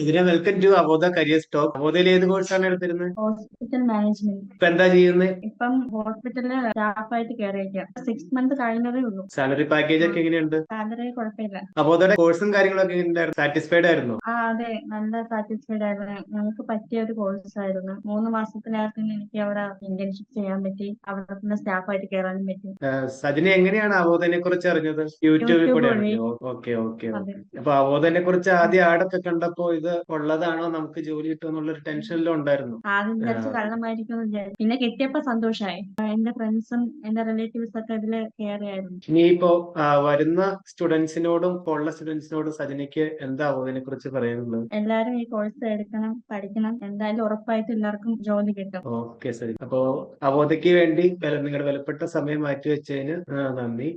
Sudhina welcome to career stock അവോധയിൽ ഏത് കോഴ്സാണ് എടുത്തിരുന്നത് ഹോസ്പിറ്റൽ മാനേജ്മെന്റ് ഇപ്പൊ എന്താ ചെയ്യുന്നത് ഇപ്പം ഹോസ്പിറ്റലിൽ സ്റ്റാഫായിട്ട് കയറിയേക്കാം സിക്സ് മന്ത് കഴിഞ്ഞതേ ഉള്ളൂ. സാലറി പാക്കേജ് ഒക്കെ എങ്ങനെയുണ്ട്? സാലറി കുഴപ്പമില്ല. അവോധയുടെ കോഴ്സും കാര്യങ്ങളൊക്കെ എങ്ങനെയുണ്ടായിരുന്നു? സാറ്റിസ്ഫൈഡ് ആയിരുന്നു? ആ അതെ. നല്ല സാറ്റിസ്ഫൈഡ് ആയിരുന്നു. ഞങ്ങൾക്ക് പറ്റിയ ഒരു കോഴ്സ് ആയിരുന്നു. മൂന്ന് മാസത്തിനകത്ത് എനിക്ക് അവിടെ ഇന്റേൺഷിപ്പ് ചെയ്യാൻ പറ്റി. അവിടെ തന്നെ സ്റ്റാഫായിട്ട് കയറാനും പറ്റി. സജിന എങ്ങനെയാണ് അവോധനെ കുറിച്ച് അറിഞ്ഞത്? യൂട്യൂബിൽ യൂട്യൂബ് കൂടെ. ഓക്കെ ഓക്കെ അപ്പൊ അവോധനെ കുറിച്ച് ആദ്യം ആടൊക്കെ കണ്ടപ്പോ ഇത് ഉള്ളതാണോ നമുക്ക് ജോലി കിട്ടുമെന്നുള്ള ഒരു ടെൻഷനിലും ഉണ്ടായിരുന്നു. ആദ്യം വിചാരിച്ച്. കള്ളമായിരിക്കും പിന്നെ കിട്ടിയപ്പോ സന്തോഷമായി എന്റെ ഫ്രണ്ട്സും എന്റെ റിലേറ്റീവ്സ് ഒക്കെ ഇതിൽ കയറിയായിരുന്നു ഇനിയിപ്പോ വരുന്ന സ്റ്റുഡൻസിനോടും ഉള്ള സ്റ്റുഡൻസിനോടും സജനയ്ക്ക് എന്താ അതിനെ കുറിച്ച് പറയാനുള്ളത്? എല്ലാരും ഈ കോഴ്സ് എടുക്കണം പഠിക്കണം. എന്തായാലും ഉറപ്പായിട്ട് എല്ലാവർക്കും ജോലി കിട്ടും. ഓക്കെ ശരി. അപ്പോ അവോധയ്ക്ക് വേണ്ടി നിങ്ങളുടെ വിലപ്പെട്ട സമയം മാറ്റി വെച്ചതിന് നന്ദി.